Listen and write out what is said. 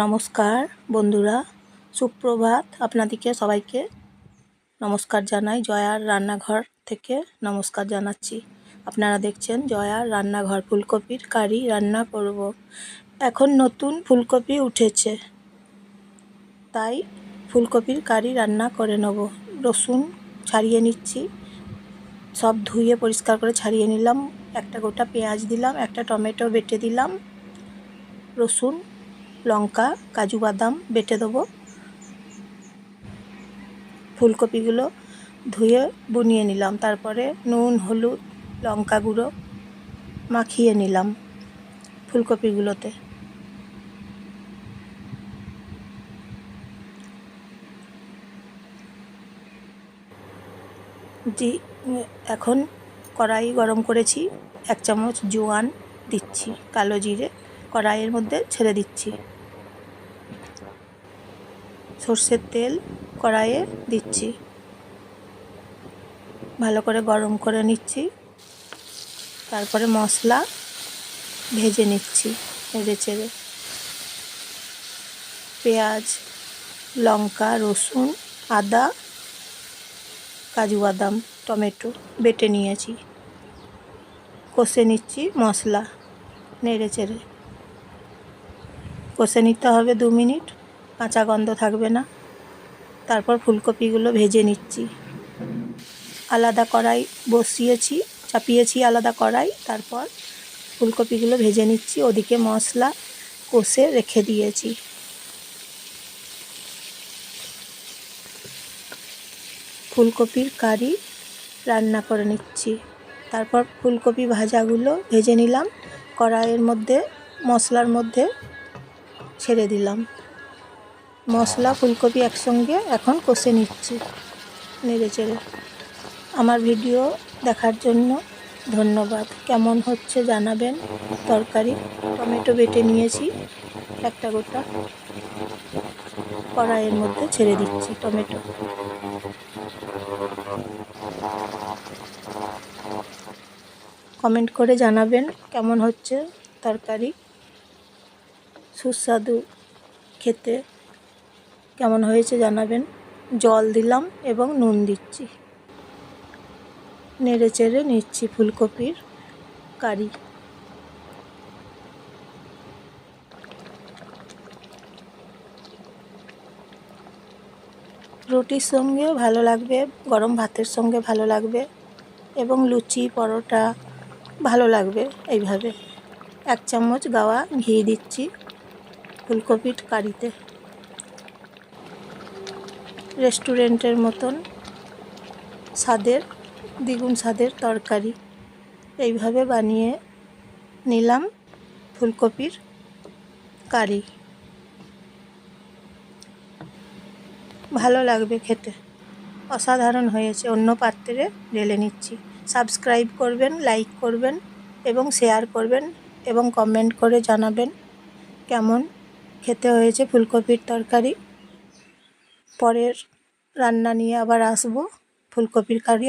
নমস্কার বন্ধুরা, সুপ্রভাত আপনাদেরকে সবাইকে নমস্কার জানাই, জয়ার রান্নাঘর থেকে নমস্কার জানাচ্ছি। আপনারা দেখছেন জয়ার রান্নাঘর, ফুলকপির কারি রান্না করব। এখন নতুন ফুলকপি উঠেছে, তাই ফুলকপির কারি রান্না করে নেব। রসুন ছাড়িয়ে নিচ্ছি, সব ধুয়ে পরিষ্কার করে ছাড়িয়ে নিলাম। একটা গোটা পেঁয়াজ দিলাম, একটা টমেটো বেটে দিলাম, রসুন লঙ্কা, কাজু বাদাম বেটে দেবো। ফুলকপিগুলো ধুয়ে বুনিয়ে নিলাম। তারপরে নুন, হলুদ, লঙ্কা গুঁড়ো মাখিয়ে নিলাম ফুলকপিগুলোতে। জি, এখন কড়াই গরম করেছি। এক চামচ জোয়ান দিচ্ছি, কালো জিরে। কড়াইয়ের মধ্যে ছেড়ে দিচ্ছি। সর্ষের তেল কড়াইয়ে দিচ্ছি। ভালো করে গরম করে নিচ্ছি। তারপরে মশলা ভেজে নিচ্ছি নেড়ে চেড়ে। পেঁয়াজ, লঙ্কা, রসুন, আদা, কাজু বাদাম, টমেটো বেটে নিয়েছি। কষে নিচ্ছি মশলা নেড়ে চেড়ে। কষে নিতে হবে দু মিনিট, কাঁচা গন্ধ থাকবে না। তারপর ফুলকপিগুলো ভেজে নিচ্ছি। আলাদা কড়াই বসিয়েছি, চাপিয়েছি আলাদা কড়াই, তারপর ফুলকপিগুলো ভেজে নিচ্ছি, ওদিকে মশলা কষে রেখে দিয়েছি। ফুলকপির কারি রান্না করে নিচ্ছি। তারপর ফুলকপি ভাজাগুলো ভেজে নিলাম। কড়াইয়ের মধ্যে, মশলার মধ্যে ছেড়ে দিলাম। মশলা, ফুলকপি একসঙ্গে এখন কষে নিচ্ছি নেড়ে চেড়ে। আমার ভিডিও দেখার জন্য ধন্যবাদ। কেমন হচ্ছে জানাবেন তরকারি? টমেটো বেটে নিয়েছি একটা গোটা। কড়াইয়ের মধ্যে ছেড়ে দিচ্ছি টমেটো। কমেন্ট করে জানাবেন কেমন হচ্ছে তরকারি। সুস্বাদু খেতে। কেমন হয়েছে জানাবেন। জল দিলাম এবং নুন দিচ্ছি। নেড়ে চেড়ে নিচ্ছি ফুলকপির কারি। রুটির সঙ্গে ভালো লাগবে, গরম ভাতের সঙ্গে ভালো লাগবে এবং লুচি, পরোটা ভালো লাগবে এইভাবে। এক চামচ গাওয়া ঘি দিচ্ছি। ফুলকপির কারিতে রেস্টুরেন্টের মতন স্বাদের, দ্বিগুণ স্বাদের তরকারি। এইভাবে বানিয়ে নিলাম ফুলকপির কারি। ভালো লাগবে খেতে। অসাধারণ হয়েছে। অন্য পাত্রে ঢেলে নিচ্ছি। সাবস্ক্রাইব করবেন, লাইক করবেন এবং শেয়ার করবেন এবং কমেন্ট করে জানাবেন কেমন খেতে হয়েছে ফুলকপির তরকারি। পরের রান্না নিয়ে আবার আসব। ফুলকপির কারি